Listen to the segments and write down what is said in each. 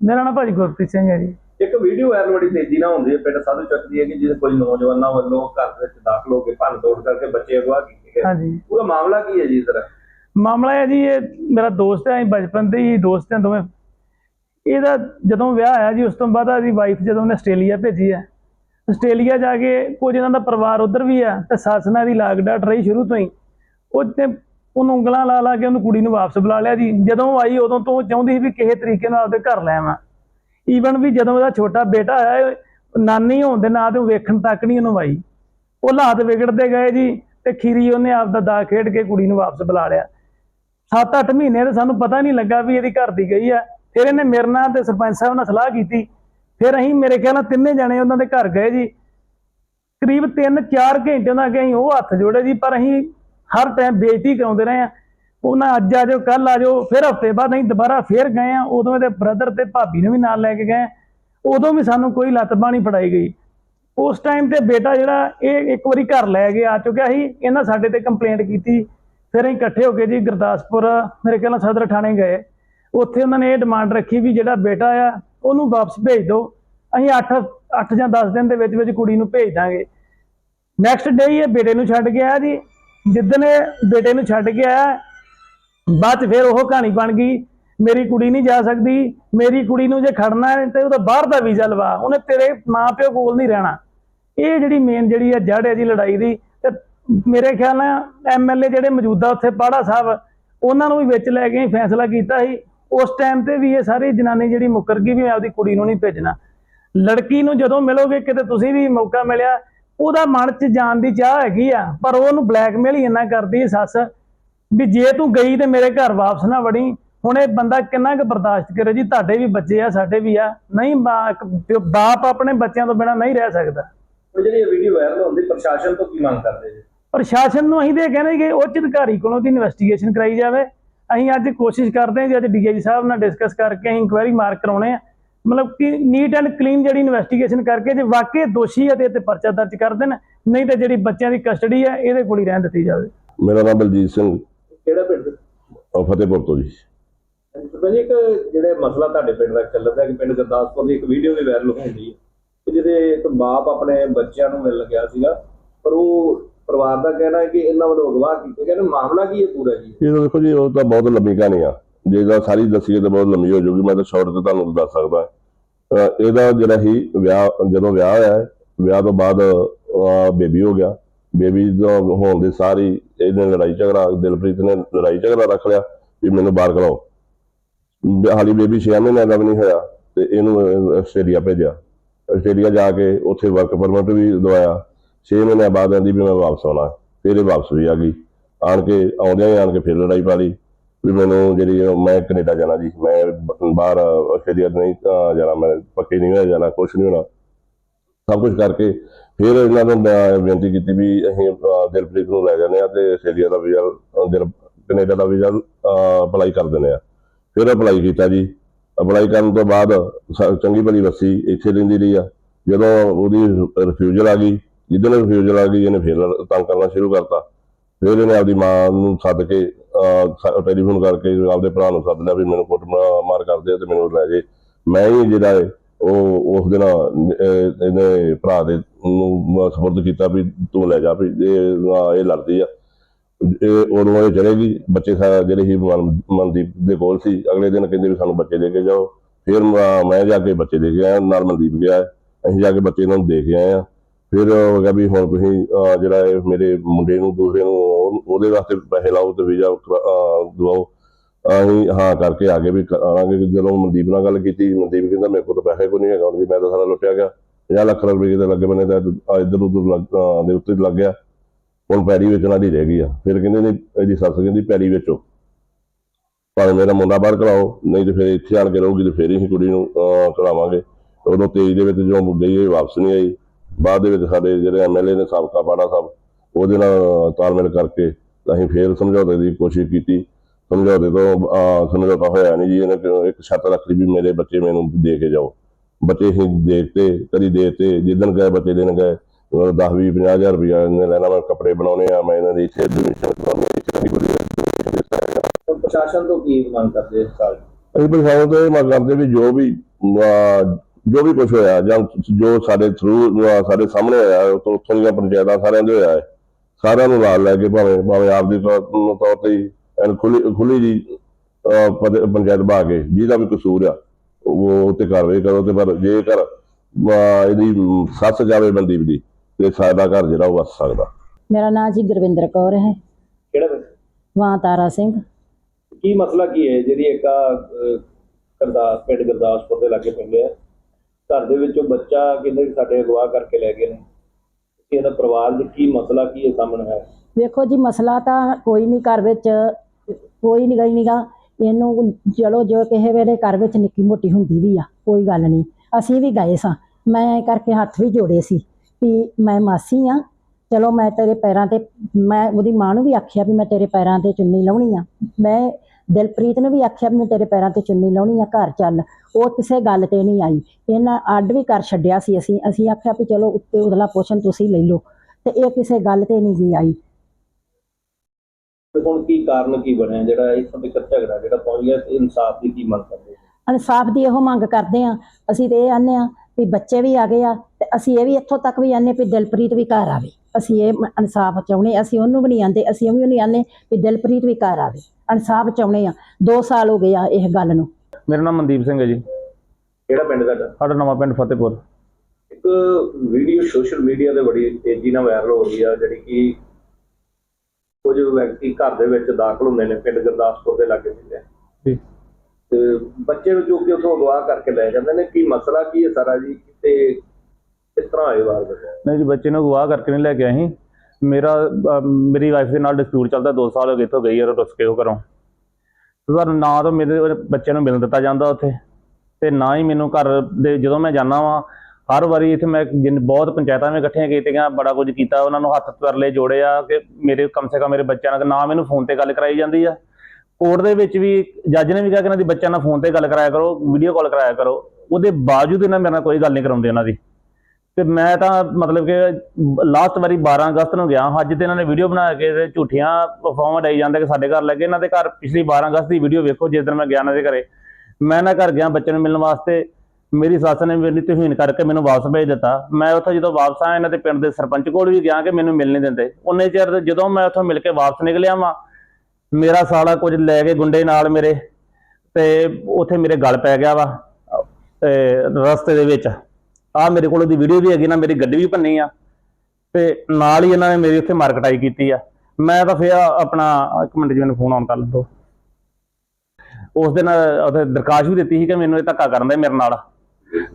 ਮੇਰਾ ਨਾਮ ਭਾਜੀ ਗੁਰਪ੍ਰੀਤ ਸਿੰਘ ਹੈ ਜੀ। ਇੱਕ ਵੀਡੀਓ ਵਾਇਰਲ ਬੜੀ ਤੇਜ਼ੀ ਨਾਲ ਹੁੰਦੀ ਹੈ ਪਿੰਡ ਸਾਧੂ ਚੱਕ ਦੀ ਹੈ ਕਿ ਜਿਹਦੇ ਕੋਈ ਨੌਜਵਾਨਾਂ ਵੱਲੋਂ ਘਰ ਦੇ ਵਿੱਚ ਦਾਖਲ ਹੋ ਕੇ ਭੰਨ ਤੋੜ ਕਰਕੇ ਬੱਚੇ ਅਗਵਾ ਕੀਤੇ ਗਏ। ਹਾਂਜੀ। ਪੂਰਾ ਮਾਮਲਾ ਕੀ ਹੈ ਜੀ ਸਰ ਮਾਮਲਾ ਹੈ ਜੀ ਇਹ ਮੇਰਾ ਦੋਸਤ ਹੈ ਬਚਪਨ ਦੇ ਹੀ ਦੋਸਤ ਹਾਂ ਦੋਵੇਂ। ਇਹਦਾ ਜਦੋਂ ਵਿਆਹ ਆਇਆ ਜੀ ਉਸ ਤੋਂ ਬਾਅਦ ਆਦੀ ਵਾਈਫ ਜਦੋਂ ਉਹਨੇ ਆਸਟ੍ਰੇਲੀਆ ਭੇਜੀ ਹੈ। ਆਸਟ੍ਰੇਲੀਆ ਜਾ ਕੇ ਕੁਝ ਇਹਨਾਂ ਦਾ ਪਰਿਵਾਰ ਉਧਰ ਵੀ ਆ ਤੇ ਸੱਸ ਨਾਲ ਦੀ ਲਾਗ ਡਾਟ ਰਹੀ ਸ਼ੁਰੂ ਤੋਂ ਹੀ। ਉਹ ਤੇ ਉਹਨੂੰ ਉਂਗਲਾਂ ਲਾ ਲਾ ਕੇ ਉਹਨੂੰ ਕੁੜੀ ਨੂੰ ਵਾਪਸ ਬੁਲਾ ਲਿਆ ਜੀ। ਜਦੋਂ ਆਈ, ਉਦੋਂ ਤੋਂ ਉਹ ਚਾਹੁੰਦੀ ਸੀ ਵੀ ਕਿਸੇ ਤਰੀਕੇ ਨਾਲ ਆਪਦੇ ਘਰ ਲੈ ਆਵਾਂ। ਈਵਨ ਵੀ ਜਦੋਂ ਉਹਦਾ ਛੋਟਾ ਬੇਟਾ ਆਇਆ, ਨਾਨੀ ਹੋਣ ਦੇ ਨਾਂ ਤੇ ਉਹ ਵੇਖਣ ਤੱਕ ਨਹੀਂ ਉਹਨੂੰ ਆਈ। ਉਹ ਹਾਲਾਤ ਵਿਗੜਦੇ ਗਏ ਜੀ ਤੇ ਖੀਰੀ ਉਹਨੇ ਆਪਦਾ ਦਾ ਖੇਡ ਕੇ ਕੁੜੀ ਨੂੰ ਵਾਪਸ ਬੁਲਾ ਲਿਆ। 7-8 ਮਹੀਨੇ ਤੇ ਸਾਨੂੰ ਪਤਾ ਨਹੀਂ ਲੱਗਾ ਵੀ ਇਹਦੀ ਘਰ ਦੀ ਗਈ ਆ। ਫਿਰ ਇਹਨੇ ਮੇਰੇ ਨਾਲ ਤੇ ਸਰਪੰਚ ਸਾਹਿਬ ਨਾਲ ਸਲਾਹ ਕੀਤੀ। ਫਿਰ ਅਸੀਂ ਮੇਰੇ ਖਿਆਲ ਨਾਲ ਤਿੰਨੇ ਜਣੇ ਉਹਨਾਂ ਦੇ ਘਰ ਗਏ ਜੀ। ਕਰੀਬ 3-4 ਘੰਟੇ ਉਹਨਾਂ ਅੱਗੇ ਅਸੀਂ ਉਹ ਹੱਥ ਜੋੜੇ ਜੀ, ਪਰ ਅਸੀਂ ਹਰ ਟਾਈਮ ਬੇਇੱਜ਼ਤੀ ਕਰਾਉਂਦੇ ਰਹੇ ਆ। ਉਹਨਾਂ ਅੱਜ ਆ ਜਾਓ ਕੱਲ ਆ ਜਾਓ, ਫਿਰ ਹਫ਼ਤੇ ਬਾਅਦ ਅਸੀਂ ਦੁਬਾਰਾ ਫੇਰ ਗਏ ਆ। ਉਦੋਂ ਇਹਦੇ ਬ੍ਰਦਰ ਤੇ ਭਾਬੀ ਨੂੰ ਵੀ ਨਾਲ ਲੈ ਕੇ ਗਏ ਉਦੋਂ ਵੀ ਸਾਨੂੰ ਕੋਈ ਲੱਤ ਬਾਣੀ ਫੜਾਈ ਗਈ। ਉਸ ਟਾਈਮ ਤੇ ਬੇਟਾ ਜਿਹੜਾ, ਇਹ ਇੱਕ ਵਾਰੀ ਘਰ ਲੈ ਕੇ ਆ ਚੁੱਕਿਆ ਸੀ। ਇਹਨਾਂ ਸਾਡੇ ਤੇ ਕੰਪਲੇਂਟ ਕੀਤੀ। ਫਿਰ ਅਸੀਂ ਇਕੱਠੇ ਹੋ ਕੇ ਜੀ ਗੁਰਦਾਸਪੁਰ, ਮੇਰੇ ਖਿਆਲ ਨਾਲ ਸਦਰ ਥਾਣੇ ਗਏ। ਉੱਥੇ ਉਹਨਾਂ ਨੇ ਇਹ ਡਿਮਾਂਡ ਰੱਖੀ ਵੀ ਜਿਹੜਾ ਬੇਟਾ ਆ, ਉਹਨੂੰ ਵਾਪਸ ਭੇਜ ਦਿਓ। ਅਸੀਂ 8 8 ਜਾਂ 10 ਦਿਨ ਦੇ ਵਿੱਚ ਵਿੱਚ ਕੁੜੀ ਨੂੰ ਭੇਜ ਦਾਂਗੇ। ਨੈਕਸਟ ਡੇ ਇਹ ਬੇਟੇ ਨੂੰ ਛੱਡ ਗਿਆ ਜੀ। ਜਿੱਦਣ ਬੇਟੇ ਨੂੰ ਛੱਡ ਕੇ ਆਇਆ, ਬਾਅਦ 'ਚ ਫਿਰ ਉਹ ਕਹਾਣੀ ਬਣ ਗਈ, ਮੇਰੀ ਕੁੜੀ ਨਹੀਂ ਜਾ ਸਕਦੀ, ਮੇਰੀ ਕੁੜੀ ਨੂੰ ਜੇ ਖੜਨਾ ਹੈ ਤੇ ਉਹਦਾ ਬਾਹਰ ਦਾ ਵੀਜ਼ਾ ਲਵਾ, ਉਹਨੇ ਤੇਰੇ ਮਾਪਿਓ ਕੋਲ ਨਹੀਂ ਰਹਿਣਾ। ਇਹ ਜਿਹੜੀ ਮੇਨ ਜਿਹੜੀ ਹੈ ਜੜ ਹੈ ਜੀ ਲੜਾਈ ਦੀ, ਤੇ ਮੇਰੇ ਖਿਆਲ ਨਾਲ ਐਮਐਲਏ ਜਿਹੜੇ ਮੌਜੂਦਾ ਉੱਥੇ ਪਾੜਾ ਸਾਹਿਬ, ਉਹਨਾਂ ਨੂੰ ਵੀ ਵਿੱਚ ਲੈ ਕੇ ਫੈਸਲਾ ਕੀਤਾ ਸੀ। ਉਸ ਟਾਈਮ ਤੇ ਵੀ ਇਹ ਸਾਰੀ ਜਨਾਨੀ ਜਿਹੜੀ ਮੁਕਰ ਗਈ ਵੀ ਮੈਂ ਆਪਦੀ ਕੁੜੀ ਨੂੰ ਨਹੀਂ ਭੇਜਣਾ। ਲੜਕੀ ਨੂੰ ਜਦੋਂ ਮਿਲੋਗੇ, ਕਿਤੇ ਤੁਸੀਂ ਵੀ ਮੌਕਾ ਮਿਲਿਆ ਉਹਦਾ ਮਨ 'ਚ ਜਾਣ ਦੀ ਚਾਹ ਹੈਗੀ ਆ ਪਰ ਉਹ ਉਹਨੂੰ ਬਲੈਕਮੇਲ ਹੀ ਇੰਨਾ ਕਰਦੀ ਸੱਸ ਵੀ ਜੇ ਤੂੰ ਗਈ ਤੇ ਮੇਰੇ ਘਰ ਵਾਪਸ ਨਾ ਵੜੀ ਹੁਣ ਇਹ ਬੰਦਾ ਕਿੰਨਾ ਕੁ ਬਰਦਾਸ਼ਤ ਕਰੇ ਜੀ ਤੁਹਾਡੇ ਵੀ ਬੱਚੇ ਆ ਸਾਡੇ ਵੀ ਆ ਨਹੀਂ ਬਾਪ ਆਪਣੇ ਬੱਚਿਆਂ ਤੋਂ ਬਿਨਾ ਨਹੀਂ ਰਹਿ ਸਕਦਾ। ਹੁਣ ਜਿਹੜੀ ਇਹ ਵੀਡੀਓ ਵਾਇਰਲ ਹੁੰਦੀ ਪ੍ਰਸ਼ਾਸਨ ਤੋਂ ਕੀ ਮੰਗ ਕਰਦੇ ਜੀ? ਪ੍ਰਸ਼ਾਸਨ ਨੂੰ ਅਸੀਂ ਇਹ ਕਹਿੰਦੇ ਕਿ ਉੱਚ ਅਧਿਕਾਰੀ ਕੋਲੋਂ ਦੀ ਇਨਵੈਸਟੀਗੇਸ਼ਨ ਕਰਾਈ ਜਾਵੇ। ਅਸੀਂ ਅੱਜ ਕੋਸ਼ਿਸ਼ ਕਰਦੇ ਹਾਂ ਜੀ ਅੱਜ ਡੀਆਈਜੀ ਸਾਹਿਬ ਨਾਲ ਡਿਸਕਸ ਕਰਕੇ ਅਸੀਂ ਇਨਕੁਆਇਰੀ ਮਾਰਕ ਕਰਾਉਣੇ ਆ। ਮਤਲਬ ਕਿ ਨੀਟ ਐਂਡ ਕਲੀਨ ਜਿਹੜੀ ਇਨਵੈਸਟੀਗੇਸ਼ਨ ਕਰਕੇ ਜੇ ਵਾਕਈ ਦੋਸ਼ੀ ਹੈ ਤੇ ਤੇ ਪਰਚਾ ਦਰਜ ਕਰ ਦੇਣ ਨਹੀਂ ਤੇ ਜਿਹੜੀ ਬੱਚਿਆਂ ਦੀ ਕਸਟਡੀ ਹੈ ਇਹਦੇ ਕੋਲ ਹੀ ਰਹਿਣ ਦਿੱਤੀ ਜਾਵੇ। ਮੇਰਾ ਨਾਮ ਬਲਜੀਤ ਸਿੰਘ। ਕਿਹੜਾ ਪਿੰਡ? ਫਤਿਹਪੁਰ ਤੋਂ ਜੀ। ਜੀ, ਇੱਕ ਜਿਹੜੇ ਮਸਲਾ ਤੁਹਾਡੇ ਪਿੰਡ ਦਾ ਚੱਲਦਾ ਹੈ ਕਿ ਪਿੰਡ ਗੁਰਦਾਸਪੁਰ ਦੀ ਇੱਕ ਵੀਡੀਓ ਵੀ ਵਾਇਰਲ ਹੁੰਦੀ ਹੈ ਕਿ ਜਿਹਦੇ ਇੱਕ ਬਾਪ ਆਪਣੇ ਬੱਚਿਆਂ ਨੂੰ ਮਿਲਣ ਗਿਆ ਸੀਗਾ ਪਰ ਉਹ ਪਰਿਵਾਰ ਦਾ ਕਹਿਣਾ ਹੈ ਕਿ ਇਹਨਾਂ ਵੱਲੋਂ ਅਗਵਾ ਕੀਤੇ ਗਏ ਨੇ ਮਾਮਲਾ ਕੀ ਹੈ ਪੂਰਾ ਜੀ? ਇਹ ਤਾਂ ਦੇਖੋ ਜੀ ਉਹ ਤਾਂ ਬਹੁਤ ਲੰਮੀ ਕਹਾਣੀ ਆ। ਜੇ ਇਹਦਾ ਸਾਰੀ ਦੱਸੀਏ ਤਾਂ ਬਹੁਤ ਲੰਮੀ ਹੋ ਜਾਊਗੀ ਮੈਂ ਤਾਂ ਸ਼ਾਰਟ ਤੇ ਤੁਹਾਨੂੰ ਦੱਸ ਸਕਦਾ। ਇਹਦਾ ਜਿਹੜਾ ਹੀ ਵਿਆਹ, ਜਦੋਂ ਵਿਆਹ ਹੋਇਆ, ਵਿਆਹ ਤੋਂ ਬਾਅਦ ਬੇਬੀ ਹੋ ਗਿਆ। ਬੇਬੀ ਦਾ ਹੋਣ ਦੇ ਸਾਰੀ ਇਹਨੇ ਲੜਾਈ ਝਗੜਾ, ਦਿਲਪ੍ਰੀਤ ਨੇ ਲੜਾਈ ਝਗੜਾ ਰੱਖ ਲਿਆ ਵੀ ਮੈਨੂੰ ਬਾਹਰ ਕਰਾਓ ਹਾਲੀ ਬੇਬੀ 6 ਮਹੀਨਿਆਂ ਦਾ ਵੀ ਨਹੀਂ ਹੋਇਆ ਤੇ ਇਹਨੂੰ ਆਸਟ੍ਰੇਲੀਆ ਭੇਜਿਆ। ਆਸਟ੍ਰੇਲੀਆ ਜਾ ਕੇ ਉੱਥੇ ਵਰਕ ਪਰਮਿਟ ਵੀ ਦਵਾਇਆ। 6 ਮਹੀਨਿਆਂ ਬਾਅਦ ਆਂਦੀ ਵੀ ਮੈਂ ਵਾਪਸ ਆਉਣਾ। ਫਿਰ ਇਹ ਵਾਪਸ ਵੀ ਆ ਗਈ। ਆਣ ਕੇ, ਆਉਂਦਿਆਂ ਹੀ ਆਣ ਕੇ ਫਿਰ ਲੜਾਈ ਪਾ ਲਈ। ਵੀ ਮੈਨੂੰ ਜਿਹੜੀ ਮੈਂ ਕੈਨੇਡਾ ਜਾਣਾ ਜੀ, ਮੈਂ ਬ- ਬਾਹਰ ਆਸਟ੍ਰੇਲੀਆ ਨਹੀਂ ਜਾਣਾ, ਮੈਂ ਪੱਕੇ ਨਹੀਂ ਹੋਇਆ ਜਾਣਾ, ਕੁਛ ਨਹੀਂ ਹੋਣਾ। ਸਭ ਕੁਝ ਕਰਕੇ ਫਿਰ ਇਹਨਾਂ ਨੂੰ ਬੇਨਤੀ ਕੀਤੀ ਵੀ ਅਸੀਂ ਦਿਲਪ੍ਰੀਤ ਨੂੰ ਲੈ ਜਾਂਦੇ ਆ ਤੇ ਆਸਟ੍ਰੇਲੀਆ ਦਾ ਵੀਜ਼ਾ ਦਿਲ, ਕੈਨੇਡਾ ਦਾ ਵੀਜ਼ਾ ਅਪਲਾਈ ਕਰ ਦਿੰਦੇ ਆ ਫਿਰ ਅਪਲਾਈ ਕੀਤਾ ਜੀ। ਅਪਲਾਈ ਕਰਨ ਤੋਂ ਬਾਅਦ ਚੰਗੀ ਭਲੀ ਵਸੀ ਇੱਥੇ ਰਹਿੰਦੀ ਰਹੀ ਆ। ਜਦੋਂ ਉਹਦੀ ਰਿਫਿਊਜ਼ਲ ਆ ਗਈ, ਜਿੱਦਣ ਰਿਫਿਊਜ਼ਲ ਆ ਗਈ, ਇਹਨੇ ਫਿਰ ਤੰਗ ਕਰਨਾ ਸ਼ੁਰੂ ਕਰਤਾ। ਫਿਰ ਇਹਨੇ ਆਪਦੀ ਮਾਂ ਨੂੰ ਸੱਦ ਕੇ ਟੈਲੀਫੋਨ ਕਰਕੇ ਆਪਦੇ ਭਰਾ ਨੂੰ ਸੱਦ ਲਿਆ ਵੀ ਮੈਨੂੰ ਕੁੱਟ ਮਾਰ ਕਰਦੇ ਤੇ ਮੈਨੂੰ ਲੈ ਜੇ। ਮੈਂ ਹੀ ਜਿਹੜਾ ਹੈ ਉਹ ਉਸ ਦਿਨ ਇਹਨੇ ਭਰਾ ਦੇ ਨੂੰ ਸਪੁਰਦ ਕੀਤਾ ਵੀ ਤੂੰ ਲੈ ਜਾ ਵੀ ਇਹ ਲੜਦੀ ਆ। ਇਹ ਉਦੋਂ ਇਹ ਚਲੇਗੀ ਬੱਚੇ ਸਾ, ਜਿਹੜੇ ਹੀ ਮਨ- ਮਨਦੀਪ ਦੇ ਕੋਲ ਸੀ। ਅਗਲੇ ਦਿਨ ਕਹਿੰਦੇ ਵੀ ਸਾਨੂੰ ਬੱਚੇ ਦੇ ਕੇ ਜਾਓ। ਫਿਰ ਮੈਂ ਜਾ ਕੇ ਬੱਚੇ ਦੇ ਕੇ ਆਇਆ। ਨਾਲ ਮਨਦੀਪ ਗਿਆ। ਅਸੀਂ ਜਾ ਕੇ ਬੱਚੇ ਇਹਨਾਂ ਨੂੰ ਦੇ ਕੇ ਆਏ ਆ। ਫਿਰ ਹੋ ਗਿਆ ਵੀ ਹੁਣ ਤੁਸੀਂ ਜਿਹੜਾ ਇਹ ਮੇਰੇ ਮੁੰਡੇ ਨੂੰ, ਦੂਸਰੇ ਨੂੰ ਉਹਦੇ ਵਾਸਤੇ ਪੈਸੇ ਲਾਓ ਤੇ ਵੀਜ਼ਾ ਦਵਾਓ। ਅਸੀਂ ਹਾਂ ਕਰਕੇ ਆ ਗਏ ਵੀ ਕਰਾਂਗੇ ਜਦੋਂ ਮਨਦੀਪ ਨਾਲ ਗੱਲ ਕੀਤੀ ਮਨਦੀਪ ਕਹਿੰਦਾ ਮੇਰੇ ਕੋਲ ਤਾਂ ਪੈਸੇ ਕੋਈ ਨਹੀਂ ਹੈਗਾ। ਹੁਣ ਜੀ ਮੈਂ ਤਾਂ ਸਾਰਾ ਲੁੱਟਿਆ ਗਿਆ। 50 ਲੱਖ ਰੁਪਏ ਕਿਤੇ ਲੱਗੇ ਬਨੇ ਤਾਂ ਇੱਧਰ ਉੱਧਰ ਦੇ ਉੱਤੇ ਲੱਗ ਗਿਆ। ਹੁਣ ਪੈੜੀ ਵੇਚਣ ਵਾਲੀ ਰਹਿ ਗਈ ਆ। ਫਿਰ ਕਹਿੰਦੇ ਨੇ ਇਹਦੀ ਸੱਸ ਕਹਿੰਦੀ ਪੈੜੀ ਵੇਚੋ। ਭਾਵੇਂ ਮੇਰਾ ਮੁੰਡਾ ਬਾਹਰ ਕਰਾਓ ਨਹੀਂ ਤੇ ਫਿਰ ਇੱਥੇ ਆਣ ਕੇ ਰਹੂਗੀ ਤੇ ਫਿਰ ਹੀ ਕੁੜੀ ਨੂੰ ਅਹ, ਕਰਾਵਾਂਗੇ। ਉਦੋਂ ਤੇਜ ਦੇ ਵਿੱਚ ਜੋ ਗਈ ਇਹ ਵਾਪਸ ਨਹੀਂ ਆਈ। ਬਾਅਦ ਦੇ ਵਿੱਚ ਸਾਡੇ ਜਿਹੜੇ ਐਮਐਲਏ ਨੇ ਸਾਬਕਾ ਪਾੜਾ ਸਾਹਿਬ ਉਹਦੇ ਨਾਲ ਤਾਲਮੇਲ ਕਰਕੇ ਅਸੀਂ ਫੇਰ ਸਮਝੌਤੇ ਦੀ ਕੋਸ਼ਿਸ਼ ਕੀਤੀ। ਸਮਝੌਤੇ ਤੋਂ ਸਮਝੌਤਾ ਹੋਇਆ ਨਹੀਂ ਜੀ ਇਹਨੇ ਇੱਕ ਸ਼ਰਤ ਰੱਖ ਲਈ ਵੀ ਮੇਰੇ ਬੱਚੇ ਮੈਨੂੰ ਦੇ ਕੇ ਜਾਓ। ਬੱਚੇ ਹੀ ਦੇਖਤੇ ਕਦੀ ਦੇਤੇ ਜਿੱਦਣ ਗਏ ਬੱਚੇ ਦੇਣ ਗਏ 10 20 50 ਹਜ਼ਾਰ ਰੁਪਇਆ ਇਹਨੇ ਲੈਣਾ ਮੈਂ ਕੱਪੜੇ ਬਣਾਉਣੇ ਆ ਮੈਂ ਇਹਨਾਂ ਦੀ ਇੱਥੇ ਐਡਮਿਸ਼ਨ ਕਰਾਉਣੀ ਹੁਣ ਪ੍ਰਸ਼ਾਸਨ ਤੋਂ ਕੀ ਮੰਗ ਕਰਦੇ ਸਾਲ? ਅਸੀਂ ਪ੍ਰਸ਼ਾਸਨ ਤੋਂ ਇਹ ਮੰਗ ਕਰਦੇ ਵੀ ਜੋ ਵੀ ਜੋ ਵੀ ਕੁਝ ਹੋਇਆ ਜਾਂ ਜੋ ਸਾਡੇ ਥਰੂ ਸਾਡੇ ਸਾਹਮਣੇ ਹੋਇਆ ਉੱਥੋਂ ਉੱਥੋਂ ਦੀਆਂ ਪੰਚਾਇਤਾਂ ਸਾਰਿਆਂ ਦੇ ਹੋਇਆ ਹੈ ਸਾਰਿਆਂ ਨੂੰ ਨਾਲ ਲੈ ਕੇ ਭਾਵੇਂ ਭਾਵੇਂ ਆਪ ਦੀ ਤੌਰ ਤੌਰ ਤੇ ਹੀ ਐਨ ਖੁੱਲੀ ਖੁੱਲੀ ਜੀ ਪੰਚਾਇਤ ਬਾ ਕੇ ਜਿਹਦਾ ਵੀ ਕਸੂਰ ਆ ਉਹ ਤੇ ਕਾਰਵਾਈ ਕਰੋ ਤੇ ਪਰ ਜੇਕਰ ਇਹਦੀ ਸੱਸ ਜਾਵੇ ਮਨਦੀਪ ਦੀ ਤੇ ਸਾਡਾ ਘਰ ਜਿਹੜਾ ਉਹ ਵਸ ਸਕਦਾ। ਮੇਰਾ ਨਾਮ ਜੀ ਗੁਰਵਿੰਦਰ ਕੌਰ ਹੈ। ਕਿਹੜਾ ਪਿੰਡ? ਵਾਂ ਤਾਰਾ ਸਿੰਘ। ਕੀ ਮਸਲਾ ਕੀ ਹੈ? ਜਿਹੜੀ ਇੱਕ ਆ ਕਰਦਾਸ ਪਿੰਡ ਗੁਰਦਾਸਪੁਰ ਦੇ ਲਾਗੇ ਪਿੰਡ ਹੈ ਘਰ ਦੇ ਵਿੱਚੋਂ ਬੱਚਾ ਕਹਿੰਦੇ ਸਾਡੇ ਅਗਵਾ ਕਰਕੇ ਲੈ ਗਏ ਨੇ? ਕੀ ਇਹਦਾ ਪਰਿਵਾਰ ਦੇ ਕੀ ਮਸਲਾ, ਕੀ ਹੈ ਸਾਹਮਣੇ ਹੈ ਵੇਖੋ ਜੀ, ਮਸਲਾ ਤਾਂ ਕੋਈ ਨਹੀਂ ਘਰ ਵਿੱਚ, ਕੋਈ ਨਹੀਂ ਗਈ ਨੀਗਾ ਇਹਨੂੰ ਚਲੋ, ਜੋ ਕਿਸੇ ਵੇਲੇ ਘਰ ਵਿੱਚ ਨਿੱਕੀ ਮੋਟੀ ਹੁੰਦੀ ਵੀ ਆ, ਕੋਈ ਗੱਲ ਨਹੀਂ। ਅਸੀਂ ਵੀ ਗਏ ਸਾਂ। ਮੈਂ ਐਂ ਕਰਕੇ ਹੱਥ ਵੀ ਜੋੜੇ ਸੀ ਵੀ ਮੈਂ ਮਾਸੀ ਆ। ਚਲੋ, ਮੈਂ ਤੇਰੇ ਪੈਰਾਂ ਤੇ, ਮੈਂ ਉਹਦੀ ਮਾਂ ਨੂੰ ਵੀ ਆਖਿਆ ਵੀ ਮੈਂ ਤੇਰੇ ਪੈਰਾਂ ਤੇ ਚੁੰਨੀ ਲਾਉਣੀ ਆ। ਮੈਂ ਦਿਲਪ੍ਰੀਤ ਨੂੰ ਵੀ ਆਖਿਆ ਮੈਂ ਤੇਰੇ ਪੈਰਾਂ ਤੇ ਚੁੰਨੀ ਲਾਉਣੀ ਆ ਘਰ ਚੱਲ। ਉਹ ਕਿਸੇ ਗੱਲ ਤੇ ਨਹੀਂ ਆਈ। ਇਹਨਾਂ ਅੱਡ ਵੀ ਕਰ ਛੱਡਿਆ ਸੀ ਅਸੀਂ। ਅਸੀਂ ਆਖਿਆ ਵੀ ਚਲੋ ਉੱਤੇ ਉਦਲਾ ਪੋਸ਼ਨ ਤੁਸੀਂ ਲੈ ਲਓ। ਤੇ ਇਹ ਕਿਸੇ ਗੱਲ ਤੇ ਨਹੀਂ ਗਈ ਆਈ। ਤੇ ਹੁਣ ਕੀ ਕਾਰਨ ਕੀ ਬਣਿਆ? ਜਿਹੜਾ ਇੱਥੋਂ ਤੱਕ ਝਗੜਾ ਜਿਹੜਾ ਪਹੁੰਚ ਗਿਆ ਤੇ ਇਨਸਾਫ ਦੀ ਕੀ ਮੰਗ ਕਰਦੇ ਹੋ? ਇਨਸਾਫ ਦੀ ਇਹੋ ਮੰਗ ਕਰਦੇ ਆ ਅਸੀਂ ਤੇ ਇਹ ਆਨੇ ਆ ਵੀ ਬੱਚੇ ਵੀ ਆ ਗਏ ਆ ਤੇ ਅਸੀਂ ਇਹ ਵੀ ਇੱਥੋਂ ਤੱਕ ਵੀ ਆਨੇ ਵੀ ਦਿਲਪ੍ਰੀਤ ਵੀ ਘਰ ਆਵੇ। ਅਸੀਂ ਇਹ ਇਨਸਾਫ ਚਾਹੁੰਦੇ ਅਸੀਂ ਉਹਨੂੰ ਵੀ ਨਹੀਂ ਆਂਦੇ ਅਸੀਂ ਉਹ ਵੀ ਨਹੀਂ ਆਨੇ ਵੀ ਦਿਲਪ੍ਰੀਤ ਵੀ ਘਰ ਆਵੇ। ਇਨਸਾਫ ਚਾਹੁੰਦੇ ਆ 2 ਸਾਲ ਹੋ ਗਏ ਆ ਇਹ ਗੱਲ ਨੂੰ। ਮੇਰਾ ਨਾਮ ਮਨਦੀਪ ਸਿੰਘ ਹੈ ਜੀ। ਕਿਹੜਾ ਪਿੰਡ ਤੁਹਾਡਾ? ਸਾਡਾ ਨਵਾਂ ਪਿੰਡ ਫਤਿਹਪੁਰ। ਇੱਕ ਵੀਡੀਓ ਸੋਸ਼ਲ ਮੀਡੀਆ ਤੇ ਬੜੀ ਤੇਜ਼ੀ ਨਾਲ ਵਾਇਰਲ ਹੋ ਰਹੀ ਆ ਜਿਹੜੀ ਕਿ ਕੁਝ ਵਿਅਕਤੀ ਘਰ ਦੇ ਵਿੱਚ ਦਾਖਲ ਹੁੰਦੇ ਨੇ ਪਿੰਡ ਗੁਰਦਾਸਪੁਰ ਦੇ ਲਾਗੇ ਪਿੰਡ ਜੀ। ਤੇ ਬੱਚੇ ਨੂੰ ਜੋ ਕਿ ਉੱਥੋਂ ਅਗਵਾ ਕਰਕੇ ਲੈ ਜਾਂਦੇ ਨੇ? ਕੀ ਮਸਲਾ ਕੀ ਹੈ ਸਾਰਾ ਜੀ? ਤੇ ਕਿਸ ਤਰ੍ਹਾਂ ਹੋਏ ਵਾਰ ਨਹੀਂ ਜੀ ਬੱਚੇ ਨੂੰ ਅਗਵਾ ਕਰਕੇ ਨਹੀਂ ਲੈ ਕੇ ਆਏ ਸੀ। ਮੇਰਾ ਅਹ, ਮੇਰੀ ਵਾਈਫ ਦੇ ਨਾਲ ਡਿਸਪਿਊਟ ਚੱਲਦਾ 2 ਸਾਲ ਹੋ ਗਏ ਇੱਥੋਂ ਗਈ ਔਰ ਰੁੱਸ ਕੇ ਉਹ ਘਰੋਂ। ਤੇ ਸਰ ਨਾ ਤਾਂ ਮੇਰੇ ਬੱਚੇ ਨੂੰ ਮਿਲਣ ਦਿੱਤਾ ਜਾਂਦਾ ਉੱਥੇ। ਤੇ ਨਾ ਹੀ ਮੈਨੂੰ ਘਰ ਦੇ ਜਦੋਂ ਮੈਂ ਜਾਂਦਾ ਵਾਂ ਹਰ ਵਾਰੀ ਇੱਥੇ ਮੈਂ ਜਿੰਨ ਬਹੁਤ ਪੰਚਾਇਤਾਂ ਵੀ ਇਕੱਠੀਆਂ ਕੀਤੀਆਂ ਬੜਾ ਕੁਝ ਕੀਤਾ ਉਹਨਾਂ ਨੂੰ ਹੱਥ ਤਰਲੇ ਜੋੜੇ ਆ ਕਿ ਮੇਰੇ ਕਮ ਸੇ ਕਮ ਮੇਰੇ ਬੱਚਿਆਂ ਨਾਲ ਨਾ ਮੈਨੂੰ ਫੋਨ ਤੇ ਗੱਲ ਕਰਾਈ ਜਾਂਦੀ ਆ। ਕੋਰਟ ਦੇ ਵਿੱਚ ਵੀ ਜੱਜ ਨੇ ਵੀ ਕਿਹਾ ਕਿ ਇਹਨਾਂ ਦੀ ਬੱਚਿਆਂ ਨਾਲ ਫੋਨ ਤੇ ਗੱਲ ਕਰਾਇਆ ਕਰੋ ਵੀਡੀਓ ਕਾਲ ਕਰਾਇਆ ਕਰੋ। ਉਹਦੇ ਬਾਵਜੂਦ ਇਹਨਾਂ ਮੇਰੇ ਨਾਲ ਕੋਈ ਗੱਲ ਨਹੀਂ ਕਰਾਉਂਦੇ ਉਹਨਾਂ ਦੀ। ਤੇ ਮੈਂ ਤਾਂ ਮਤਲਬ ਕਿ ਲਾਸਟ ਵਾਰੀ 12 ਅਗਸਤ ਨੂੰ ਗਿਆ ਅੱਜ ਤੇ ਇਹਨਾਂ ਨੇ ਵੀਡੀਓ ਬਣਾ ਕੇ ਤੇ ਝੂਠੀਆਂ ਅਫਵਾਹਾਂ ਡਾਈ ਜਾਂਦਾ ਕਿ ਸਾਡੇ ਘਰ ਲੱਗੇ। ਇਹਨਾਂ ਦੇ ਘਰ ਪਿਛਲੀ 12 ਅਗਸਤ ਦੀ ਵੀਡੀਓ ਵੇਖੋ, ਜਿਸ ਦਿਨ ਮੈਂ ਗਿਆ ਇਹਨਾਂ ਦੇ ਘਰੇ। ਮੈਂ ਨਾ ਘਰ ਗਿਆ ਬੱਚੇ ਨੂੰ ਮਿਲਣ ਵਾਸਤੇ। ਮੇਰੀ ਸੱਸ ਨੇ ਮੇਰੀ ਤਹੀਨ ਕਰਕੇ ਮੈਨੂੰ ਵਾਪਸ ਭੇਜ ਦਿੱਤਾ। ਮੈਂ ਉੱਥੇ ਜਦੋਂ ਵਾਪਸ ਆਇਆ, ਇਹਨਾਂ ਦੇ ਪਿੰਡ ਦੇ ਸਰਪੰਚ ਕੋਲ ਵੀ ਗਿਆ ਕਿ ਮੈਨੂੰ ਮਿਲ ਨਹੀਂ ਦਿੰਦੇ। ਉਹਨੇ ਚਿਰ ਜਦੋਂ ਮੈਂ ਉੱਥੋਂ ਮਿਲ ਕੇ ਵਾਪਸ ਨਿਕਲਿਆ ਵਾਂ, ਮੇਰਾ ਸਾਲਾ ਕੁਝ ਲੈ ਕੇ ਗੁੰਡੇ ਨਾਲ ਮੇਰੇ ਤੇ ਉੱਥੇ ਮੇਰੇ ਗਲ ਪੈ ਗਿਆ ਵਾ, ਤੇ ਰਸਤੇ ਦੇ ਵਿੱਚ। ਆ ਮੇਰੇ ਕੋਲ ਉਹਦੀ ਵੀਡੀਓ ਵੀ ਹੈਗੀ ਨਾ, ਮੇਰੀ ਗੱਡੀ ਵੀ ਭੰਨੀ ਆ। ਤੇ ਨਾਲ ਹੀ ਇਹਨਾਂ ਨੇ ਮੇਰੀ ਉੱਥੇ ਮਾਰ ਕਟਾਈ ਕੀਤੀ ਆ। ਮੈਂ ਤਾਂ ਫਿਰ ਆਪਣਾ, ਇੱਕ ਮਿੰਟ ਜੀ, ਮੈਨੂੰ ਫੋਨ ਆਨ ਕਰ ਲਓ ਉਸ ਦਿਨ ਉਹਦੇ ਦਰਖਾਸਤ ਵੀ ਦਿੱਤੀ ਸੀ ਕਿ ਮੈਨੂੰ ਇਹ ਧੱਕਾ ਕਰਨ ਦੇ ਮੇਰੇ ਨਾਲ।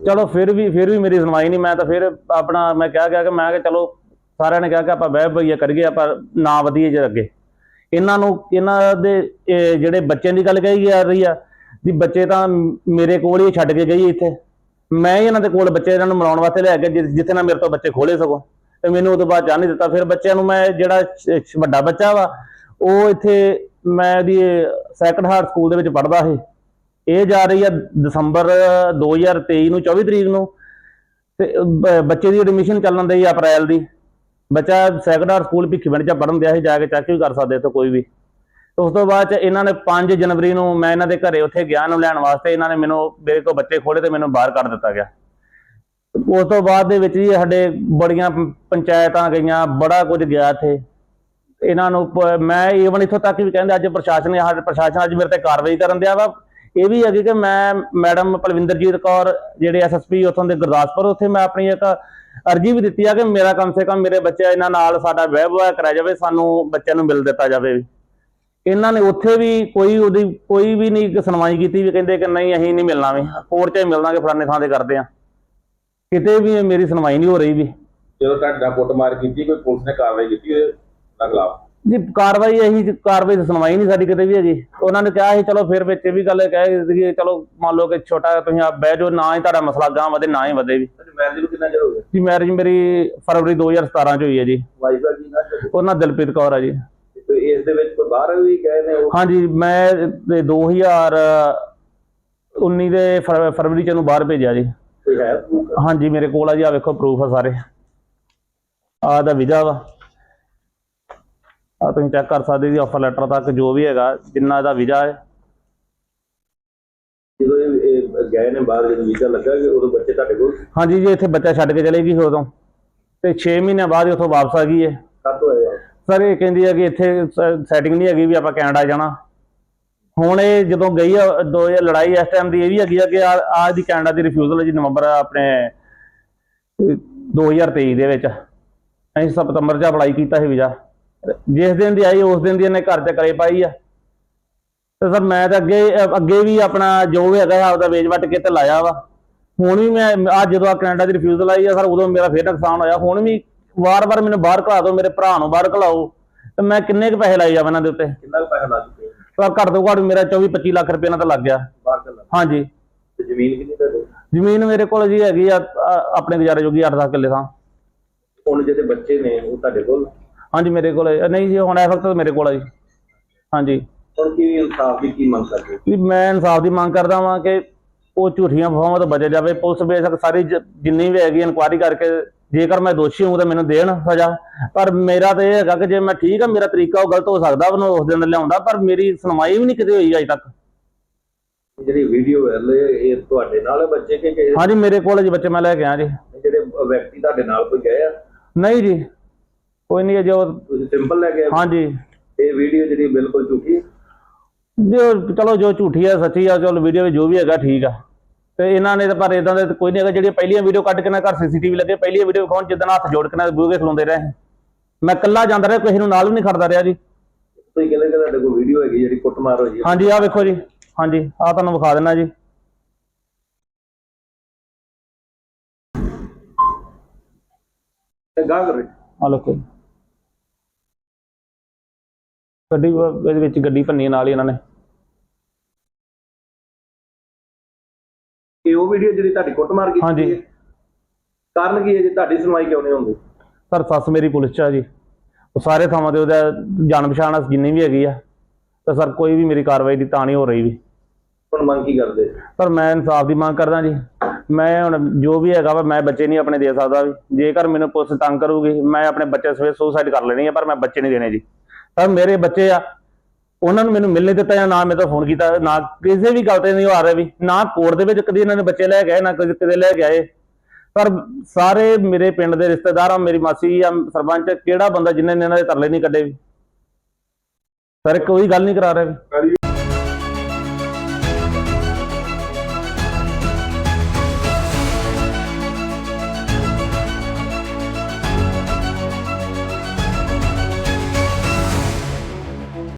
ਚਲੋ ਫਿਰ ਵੀ ਫਿਰ ਵੀ ਮੇਰੀ ਸੁਣਵਾਈ ਨਹੀਂ, ਮੈਂ ਤਾਂ ਫਿਰ ਆਪਣਾ, ਮੈਂ ਕਿਹਾ ਗਿਆ ਕਿ ਮੈਂ ਕਿ ਚਲੋ, ਸਾਰਿਆਂ ਨੇ ਕਿਹਾ ਕਿ ਆਪਾਂ ਬਹਿ ਬਈਆ ਕਰੀਏ, ਆਪਾਂ ਨਾ ਵਧੀਏ ਜੇ ਅੱਗੇ। ਇਹਨਾਂ ਨੂੰ, ਇਹਨਾਂ ਦੇ ਜਿਹੜੇ ਬੱਚਿਆਂ ਦੀ ਗੱਲ ਕਹੀ ਜਾ ਰਹੀ ਆ, ਵੀ ਬੱਚੇ ਤਾਂ ਮੇਰੇ ਕੋਲ ਹੀ ਛੱਡ ਕੇ ਗਈ ਇੱਥੇ। ਮੈਂ ਹੀ ਇਹਨਾਂ ਦੇ ਕੋਲ ਬੱਚੇ ਇਹਨਾਂ ਨੂੰ ਮਿਲਾਉਣ ਵਾਸਤੇ ਲੈ ਕੇ ਜਿ- ਜਿੱਥੇ ਨਾ ਮੇਰੇ ਤੋਂ ਬੱਚੇ ਖੋਲੇ ਸਗੋਂ। ਤੇ ਮੈਨੂੰ ਉਹ ਤੋਂ ਬਾਅਦ ਜਾਣ ਨਹੀਂ ਦਿੱਤਾ। ਫਿਰ ਬੱਚਿਆਂ ਨੂੰ ਮੈਂ ਜਿਹੜਾ ਛ- ਛ- ਵੱਡਾ ਬੱਚਾ ਵਾ, ਉਹ ਇੱਥੇ ਮੈਂ ਦੀ ਸੈਕੰਡ ਹਾਰਟ ਸਕੂਲ ਦੇ ਵਿੱਚ ਪੜ੍ਹਦਾ ਸੀ। ਇਹ ਜਾ ਰਹੀ ਆ ਦਸੰਬਰ 2023 ਨੂੰ 24 ਤਰੀਕ ਨੂੰ। ਤੇ ਬ- ਬੱਚੇ ਦੀ ਐਡਮਿਸ਼ਨ ਚੱਲਣ ਦੀ ਅਪ੍ਰੈਲ ਦੀ। ਬੱਚਾ ਸੈਕੰਡ ਹਾਰਟ ਸਕੂਲ ਭਿੱਖੀਵਿੰਡ ਚ ਪੜ੍ਹਨ ਦਿਆ ਸੀ, ਜਾ ਕੇ ਚੈੱਕ ਵੀ ਕਰ ਸਕਦੇ ਇੱਥੇ ਕੋਈ ਵੀ। ਉਸ ਤੋਂ ਬਾਅਦ ਚ ਇਹਨਾਂ ਨੇ 5 ਜਨਵਰੀ ਨੂੰ ਮੈਂ ਇਹਨਾਂ ਦੇ ਘਰੇ ਉੱਥੇ ਗਿਆ ਨੂੰ ਲੈਣ ਵਾਸਤੇ, ਇਹਨਾਂ ਨੇ ਮੈਨੂੰ, ਮੇਰੇ ਤੋਂ ਬੱਚੇ ਖੋਲੇ ਤੇ ਮੈਨੂੰ ਬਾਹਰ ਕੱਢ ਦਿੱਤਾ ਗਿਆ। ਉਸ ਤੋਂ ਬਾਅਦ ਦੇ ਵਿੱਚ ਜੀ ਸਾਡੇ ਬੜੀਆਂ ਪੰਚਾਇਤਾਂ ਗਈਆਂ, ਬੜਾ ਕੁਝ ਗਿਆ ਇੱਥੇ। ਇਹਨਾਂ ਨੂੰ ਮੈਂ ਈਵਨ ਇੱਥੋਂ ਤੱਕ ਵੀ ਕਹਿੰਦੇ, ਅੱਜ ਪ੍ਰਸ਼ਾਸਨ ਨੇ ਪ੍ਰਸ਼ਾਸਨ ਅੱਜ ਮੇਰੇ ਤੇ ਕਾਰਵਾਈ ਕਰਨ ਦਿਆ ਵਾ। ਇਹ ਵੀ ਹੈਗੀ ਕਿ ਮੈਂ ਮੈਡਮ ਪਲਵਿੰਦਰਜੀਤ ਕੌਰ, ਜਿਹੜੇ ਐਸਐਸਪੀ ਉੱਥੋਂ ਦੇ ਗੁਰਦਾਸਪੁਰ, ਉੱਥੇ ਮੈਂ ਆਪਣੀ ਇੱਕ ਅਰਜੀ ਵੀ ਦਿੱਤੀ ਆ ਕਿ ਮੇਰਾ ਕਮ ਸੇ ਕਮ ਮੇਰੇ ਬੱਚੇ ਇਹਨਾਂ ਨਾਲ ਸਾਡਾ ਵਿਆਹ ਵਿਆਹ ਕਰਾਇਆ ਜਾਵੇ, ਸਾਨੂੰ ਬੱਚਿਆਂ ਨੂੰ ਮਿਲ ਦਿੱਤਾ ਜਾਵੇ। ਇਹਨਾਂ ਨੇ ਉੱਥੇ ਵੀ ਕੋਈ ਉਹਦੀ ਕੋਈ ਵੀ ਨਹੀਂ ਸੁਣਵਾਈ ਕੀਤੀ ਵੀ ਕਹਿੰਦੇ ਕਿ ਨਹੀਂ ਅਸੀਂ ਨਹੀਂ ਮਿਲਣਾ ਵੀ ਕੋਰਟ 'ਚ ਹੀ ਮਿਲਣਾਗੇ ਫਲਾਣੇ ਥਾਂ ਤੇ ਕਰਦੇ ਆ ਕਿਤੇ ਵੀ ਮੇਰੀ ਸੁਣਵਾਈ ਨਹੀਂ ਹੋ ਰਹੀ ਵੀ। ਜਦੋਂ ਤੁਹਾਡਾ ਕੁੱਟਮਾਰ ਕੀਤੀ ਕੋਈ ਪੁਲਿਸ ਨੇ ਕਾਰਵਾਈ ਕੀਤੀ ਉਹਦੇ ਖਿਲਾਫ? ਜੀ ਕਾਰਵਾਈ ਇਹੀ ਕਾਰਵਾਈ ਦੀ ਸੁਣਵਾਈ ਨਹੀਂ ਸਾਡੀ ਕਿਤੇ ਵੀ ਹੈਗੀ। ਉਹਨਾਂ ਨੇ ਕਿਹਾ ਸੀ ਚਲੋ ਫਿਰ ਵਿੱਚ ਇਹ ਵੀ ਗੱਲ ਕਹਿ ਕਿ ਚਲੋ ਮੰਨ ਲਓ ਕਿ ਛੋਟਾ ਤੁਸੀਂ ਆਪ ਬਹਿ ਜਾਓ ਨਾ ਹੀ ਤੁਹਾਡਾ ਮਸਲਾ ਗਾਂ ਵਧੇ ਨਾ ਹੀ ਵਧੇ ਵੀ। ਮੈਰਿਜ ਨੂੰ ਕਿੰਨਾ ਚਿਰ ਹੋ ਗਿਆ? ਜੀ ਮੈਰਿਜ ਮੇਰੀ ਫਰਵਰੀ 2017 ਚ ਹੋਈ ਹੈ ਜੀ। ਵਾਈਫ ਦਾ ਕੀ ਨਾ ਉਹਨਾਂ ਦਿਲਪ੍ਰੀਤ ਕੌਰ ਆ ਜੀ। ਇਸ ਦੇ ਵਿੱਚ ਕੋਈ ਬਾਹਰ ਵੀ ਗਏ ਨੇ ਉਹ? ਹਾਂਜੀ ਮੈਂ ਤੇ 2019 ਦੇ ਫਰ- ਫਰਵਰੀ ਚ ਇਹਨੂੰ ਬਾਹਰ ਭੇਜਿਆ ਜੀ। ਕੋਈ ਹੈ proof? ਹਾਂਜੀ ਮੇਰੇ ਕੋਲ ਆ ਜੀ ਆ ਵੇਖੋ ਪ੍ਰੂਫ ਆ ਸਾਰੇ। ਆ ਦਾ ਵੀਜ਼ਾ ਵਾ। ਆ ਤੁਸੀਂ ਚੈੱਕ ਕਰ ਸਕਦੇ ਜੀ ਆਫਰ ਲੈਟਰ ਤੱਕ ਜੋ ਵੀ ਹੈਗਾ ਜਿੰਨਾ ਇਹਦਾ ਵੀਜ਼ਾ ਹੈ। ਜਦੋਂ ਇਹ ਇਹ ਗਏ ਨੇ ਬਾਹਰ ਜਦੋਂ ਵੀਜ਼ਾ ਲੱਗਾ ਕਿ ਉਦੋਂ ਬੱਚੇ ਤੁਹਾਡੇ ਕੋਲ? ਹਾਂਜੀ ਜੀ ਇੱਥੇ ਬੱਚਾ ਛੱਡ ਕੇ ਚਲੇ ਗਈ ਸੀ ਉਦੋਂ। ਤੇ 6 ਮਹੀਨਿਆਂ ਬਾਅਦ ਹੀ ਉੱਥੋਂ ਵਾਪਸ ਆ ਗਈ ਹੈ ਕਦ ਹੋਇਆ ਸਰ ਇਹ ਕਹਿੰਦੀ ਹੈ ਕਿ ਇੱਥੇ ਸੈਟਿੰਗ ਨਹੀਂ ਹੈਗੀ ਵੀ ਆਪਾਂ ਕੈਨੇਡਾ ਜਾਣਾ। ਹੁਣ ਇਹ ਜਦੋਂ ਗਈ ਆ ਦੋ ਇਹ ਲੜਾਈ ਇਸ ਟਾਈਮ ਦੀ ਇਹ ਵੀ ਹੈਗੀ ਆ ਕਿ ਆ ਦੀ ਕੈਨੇਡਾ ਦੀ ਰਿਫਿਊਜ਼ਲ ਹੈ ਜੀ ਨਵੰਬਰ ਆਪਣੇ ਅਹ, 2023 ਦੇ ਵਿੱਚ। ਅਸੀਂ ਸਤੰਬਰ 'ਚ ਅਪਲਾਈ ਕੀਤਾ ਸੀ ਵੀਜ਼ਾ। ਜਿਸ ਦਿਨ ਦੀ ਆਈ ਉਸ ਦਿਨ ਦੀ ਇਹਨੇ ਘਰ ਚ ਕਰੇ ਪਾਈ ਆ। ਤੇ ਸਰ ਮੈਂ ਤਾਂ ਅੱਗੇ ਅੱਗੇ ਵੀ ਆਪਣਾ ਜੋ ਵੀ ਹੈਗਾ ਆਪਦਾ ਵੇਚ ਵੱਟ ਕੇ ਤੇ ਲਾਇਆ ਵਾ। ਹੁਣ ਵੀ ਮੈਂ ਅੱਜ ਜਦੋਂ ਆ ਕੈਨੇਡਾ ਦੀ ਰਿਫਿਊਜ਼ਲ ਆਈ ਆ ਸਰ ਉਦੋਂ ਮੇਰਾ ਫੇਰ ਨੁਕਸਾਨ ਹੋਇਆ। ਹੁਣ ਵੀ ਵਾਰ-ਵਾਰ ਮੈਨੂੰ ਬਾਹਰ ਘਲਾ ਦਿਓ ਮੇਰੇ ਭਰਾ ਨੂੰ ਬਾਹਰ ਘਲਾਓ ਤੇ ਮੈਂ ਕਿੰਨੇ ਕੁ ਪੈਸੇ ਲਾਈ ਜਾਵਾਂ ਇਹਨਾਂ ਦੇ ਉੱਤੇ? ਕਿੰਨਾ ਕੁ ਪੈਸਾ ਲਾ ਚੁੱਕੇ? ਪਰ ਘੱਟ ਤੋਂ ਘੱਟ ਮੇਰਾ 24-25 ਲੱਖ ਰੁਪਏ ਨਾਲ ਤਾਂ ਲੱਗ ਗਿਆ। ਬਾਹਰ ਚੱਲਣਾ ਹਾਂਜੀ। ਤੇ ਜ਼ਮੀਨ ਕਿੰਨੀ ਤੁਹਾਡੇ? ਜ਼ਮੀਨ ਮੇਰੇ ਕੋਲ ਜੀ ਹੈਗੀ ਆ ਆ, ਆਪਣੇ ਗੁਜ਼ਾਰੇ ਜੋਗੀ 8-10 ਕਿੱਲੇ ਥਾਂ। ਹੁਣ ਜਿਹੜੇ ਬੱਚੇ ਨੇ ਉਹ ਤੁਹਾਡੇ ਕੋਲ? ਹਾਂਜੀ ਮੇਰੇ ਕੋਲ ਹੈ। ਨਹੀਂ ਜੀ ਹੁਣ ਇਸ ਵਕਤ ਤਾਂ ਮੇਰੇ ਕੋਲ ਆ ਜੀ। ਹਾਂਜੀ। ਹੁਣ ਕੀ ਇਨਸਾਫ ਦੀ ਕੀ ਮੰਗ ਕਰਦੇ ਹੋ? ਵੀ ਮੈਂ ਇਨਸਾਫ ਦੀ ਮੰਗ ਕਰਦਾ ਵਾਂ ਕਿ ਉਹ ਝੂਠੀਆਂ ਅਫਵਾਹਾਂ ਤੋਂ ਬਚਿਆ ਜਾਵੇ। ਪੁਲਿਸ ਬੇਸ਼ੱਕ ਸਾਰੀ ਜ- ਜਿੰਨੀ ਵੀ ਹੈਗੀ ਇਨਕੁਆਇਰੀ ਕਰਕੇ ਜੇਕਰ ਮੈਂ ਦੋਸ਼ੀ ਹਾਂ ਤਾਂ ਮੈਨੂੰ ਦੇਣ ਸਜ਼ਾ। ਪਰ ਮੇਰਾ ਤਾਂ ਇਹ ਹੈਗਾ ਕਿ ਜੇ ਮੈਂ ਠੀਕ ਆ ਮੇਰਾ ਤਰੀਕਾ ਉਹ ਗਲਤ ਹੋ ਸਕਦਾ ਉਹਨੂੰ ਉਸ ਦਿਨ ਲਿਆਉਂਦਾ ਪਰ ਮੇਰੀ ਸੁਣਵਾਈ ਵੀ ਨਹੀਂ ਕਿਤੇ ਹੋਈ ਅਜੇ ਤੱਕ। ਜਿਹੜੀ ਵੀਡੀਓ ਹੈ ਇਹ ਤੁਹਾਡੇ ਨਾਲ ਹੈ ਬੱਚੇ ਕਿ ਕਿ ਹਾਂਜੀ ਮੇਰੇ ਕੋਲ ਜੀ ਬੱਚੇ ਮੈਂ ਲੈ ਕੇ ਆਇਆ ਜੀ। ਜਿਹੜੇ ਵਿਅਕਤੀ ਤੁਹਾਡੇ ਨਾਲ ਕੋਈ ਗਏ ਆ? ਨਹੀਂ ਜੀ ਕੋਈ ਨਹੀਂ ਜੋ ਤੁਸੀਂ ਸਿੰਪਲ ਲੈ ਕੇ ਆਏ? ਹਾਂਜੀ। ਇਹ ਵੀਡੀਓ ਜਿਹੜੀ ਬਿਲਕੁਲ ਝੂਠੀ ਹੈ ਜੋ ਚਲੋ ਜੋ ਝੂਠੀ ਆ ਸੱਚੀ ਆ ਚਲੋ ਵੀਡੀਓ ਵਿੱਚ ਜੋ ਵੀ ਹੈਗਾ ਠੀਕ ਆ। ਤੇ ਇਹਨਾਂ ਨੇ ਤਾਂ ਪਰ ਇਦਾਂ ਦੇ ਕੋਈ ਨਹੀਂ ਹੈਗਾ ਜਿਹੜੀਆਂ ਪਹਿਲੀਆਂ ਵੀਡੀਓ ਕੱਢ ਕੇ ਨਾ ਘਰ ਸੀਸੀਟੀਵੀ ਲੱਗੇ ਪਹਿਲੀਆਂ ਵੀਡੀਓ ਵਿਖਾਉਣ ਜਿੱਦਣ ਹੱਥ ਜੋੜ ਕੇ ਨਾ ਬੂਹੇ ਖਲੋਂਦੇ ਰਹੇ। ਮੈਂ ਇਕੱਲਾ ਜਾਂਦਾ ਰਿਹਾ ਕਿਸੇ ਨੂੰ ਨਾਲ ਵੀ ਨਹੀਂ ਖੜਦਾ ਰਿਹਾ ਜੀ। ਤੁਸੀਂ ਕਹਿੰਦੇ ਕਿ ਤੁਹਾਡੇ ਕੋਲ ਵੀਡੀਓ ਹੈਗੀ ਜਿਹੜੀ ਕੁੱਟਮਾਰ ਹੋਈ ਹੈ। ਹਾਂਜੀ ਆਹ ਵੇਖੋ ਜੀ। ਹਾਂਜੀ ਆਹ ਤੁਹਾਨੂੰ ਵਿਖਾ ਦੇਣਾ ਜੀ। ਤੇ ਗਾਹ ਕਰ। ਆਹ ਲੋ ਕੋਈ। ਗੱਡੀ ਇਹਦੇ ਵਿੱਚ ਗੱਡੀ ਭੰਨੀ ਨਾਲ ਹੀ ਇਹਨਾਂ ਨੇ। ਇਹ ਉਹ ਵੀਡੀਓ ਜਿਹੜੀ ਤੁਹਾਡੀ ਕੁੱਟਮਾਰ ਕੀਤੀ ਹਾਂਜੀ। ਹੈ? ਕਾਰਨ ਕੀ ਹੈ ਜੀ ਤੁਹਾਡੀ ਸੁਣਵਾਈ ਕਿਉਂ ਨਹੀਂ ਹੁੰਦੀ? ਸਰ ਸੱਸ ਮੇਰੀ ਪੁਲਿਸ ਚ ਆ ਜੀ। ਉਹ ਸਾਰੇ ਥਾਵਾਂ ਤੇ ਉਹਦਾ ਜਾਣ ਪਛਾਣ ਜਿੰਨੀ ਵੀ ਹੈਗੀ ਆ। ਤਾਂ ਸਰ ਕੋਈ ਵੀ ਮੇਰੀ ਕਾਰਵਾਈ ਦੀ ਤਾਂ ਨਹੀਂ ਹੋ ਰਹੀ ਵੀ। ਹੁਣ ਮੰਗ ਕੀ ਕਰਦੇ? ਪਰ ਮੈਂ ਇਨਸਾਫ ਦੀ ਮੰਗ ਕਰਦਾ ਜੀ। ਮੈਂ ਹੁਣ ਜੋ ਵੀ ਹੈਗਾ ਵਾ ਮੈਂ ਬੱਚੇ ਨਹੀਂ ਆਪਣੇ ਦੇ ਸਕਦਾ ਵੀ। ਜੇਕਰ ਮੈਨੂੰ ਪੁਲਿਸ ਤੰਗ ਕਰੂਗੀ ਮੈਂ ਆਪਣੇ ਬੱਚੇ ਸਵੇ ਸੁਸਾਈਡ ਕਰ ਲੈਣੀ ਆ ਪਰ ਮੈਂ ਬੱਚੇ ਨਹੀਂ ਦੇਣੇ ਜੀ। ਪਰ ਮੇਰੇ ਬੱਚੇ ਆ ਉਹਨਾਂ ਨੂੰ ਮੈਨੂੰ ਮਿਲ ਦਿੱਤਾ ਜਾਂ ਨਾ ਮੇਰੇ ਤੋਂ ਫੋਨ ਕੀਤਾ, ਨਾ ਕਿਸੇ ਵੀ ਗੱਲ ਤੇ ਨਹੀਂ ਉਹ ਆ ਰਿਹਾ ਵੀ, ਨਾ ਕੋਰਟ ਦੇ ਵਿੱਚ ਕਦੀ ਇਹਨਾਂ ਨੇ ਬੱਚੇ ਲੈ ਗਏ ਨਾ ਕਦੇ ਕਿਤੇ ਲੈ ਗਏ ਪਰ ਸਾਰੇ ਮੇਰੇ ਪਿੰਡ ਦੇ ਰਿਸ਼ਤੇਦਾਰ ਆ ਮੇਰੀ ਮਾਸੀ ਆ ਸਰਪੰਚ, ਕਿਹੜਾ ਬੰਦਾ ਜਿਨ੍ਹਾਂ ਨੇ ਇਹਨਾਂ ਦੇ ਤਰਲੇ ਨਹੀਂ ਕੱਢੇ ਵੀ? ਸਰ, ਕੋਈ ਗੱਲ ਨਹੀਂ ਕਰਾ ਰਿਹਾ ਵੀ।